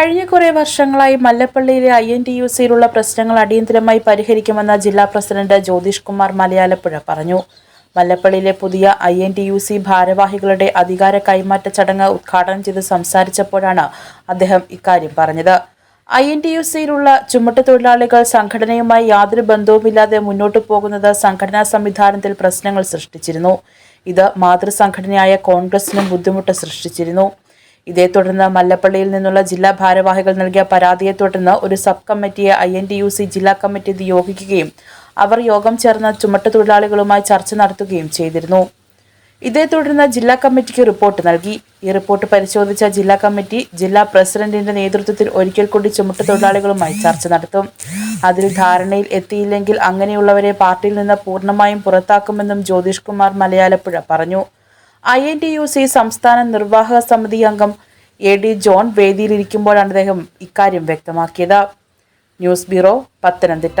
കഴിഞ്ഞ കുറേ വർഷങ്ങളായി മല്ലപ്പള്ളിയിലെ ഐ എൻ ടി യു സിയിലുള്ള പ്രശ്നങ്ങൾ അടിയന്തരമായി പരിഹരിക്കുമെന്ന് ജില്ലാ പ്രസിഡന്റ് ജ്യോതിഷ് കുമാർ മലയാലപ്പുഴ പറഞ്ഞു. മല്ലപ്പള്ളിയിലെ പുതിയ I N T U C ഭാരവാഹികളുടെ അധികാര കൈമാറ്റ ചടങ്ങ് ഉദ്ഘാടനം ചെയ്ത് സംസാരിച്ചപ്പോഴാണ് അദ്ദേഹം ഇക്കാര്യം പറഞ്ഞത്. ഐ എൻ ടി യു സിയിലുള്ള ചുമട്ട് തൊഴിലാളികൾ സംഘടനയുമായി യാതൊരു ബന്ധവുമില്ലാതെ മുന്നോട്ടു പോകുന്നത് സംഘടനാ സംവിധാനത്തിൽ പ്രശ്നങ്ങൾ സൃഷ്ടിച്ചിരുന്നു. ഇത് മാതൃസംഘടനയായ കോൺഗ്രസിനും ബുദ്ധിമുട്ട് സൃഷ്ടിച്ചിരുന്നു. ഇതേ തുടർന്ന് മല്ലപ്പള്ളിയിൽ നിന്നുള്ള ജില്ലാ ഭാരവാഹികൾ നൽകിയ പരാതിയെ തുടർന്ന് ഒരു സബ് കമ്മിറ്റിയെ I N T U C ജില്ലാ കമ്മിറ്റി നിയോഗിക്കുകയും അവർ യോഗം ചേർന്ന് ചുമട്ടുതൊഴിലാളികളുമായി ചർച്ച നടത്തുകയും ചെയ്തിരുന്നു. ഇതേ തുടർന്ന് ജില്ലാ കമ്മിറ്റിക്ക് റിപ്പോർട്ട് നൽകി. ഈ റിപ്പോർട്ട് പരിശോധിച്ച ജില്ലാ കമ്മിറ്റി ജില്ലാ പ്രസിഡന്റിന്റെ നേതൃത്വത്തിൽ ഒരിക്കൽ കൂടി ചുമട്ടുതൊഴിലാളികളുമായി ചർച്ച നടത്തും. അതിൽ ധാരണയിൽ എത്തിയില്ലെങ്കിൽ അങ്ങനെയുള്ളവരെ പാർട്ടിയിൽ നിന്ന് പൂർണമായും പുറത്താക്കുമെന്നും ജ്യോതിഷ് കുമാർ മലയാലപ്പുഴ പറഞ്ഞു. I N T U C സംസ്ഥാന നിർവാഹക സമിതി അംഗം എ ഡി ജോൺ വേദിയിലിരിക്കുമ്പോഴാണ് അദ്ദേഹം ഇക്കാര്യം വ്യക്തമാക്കിയത്. News bureau Pathanamthitta.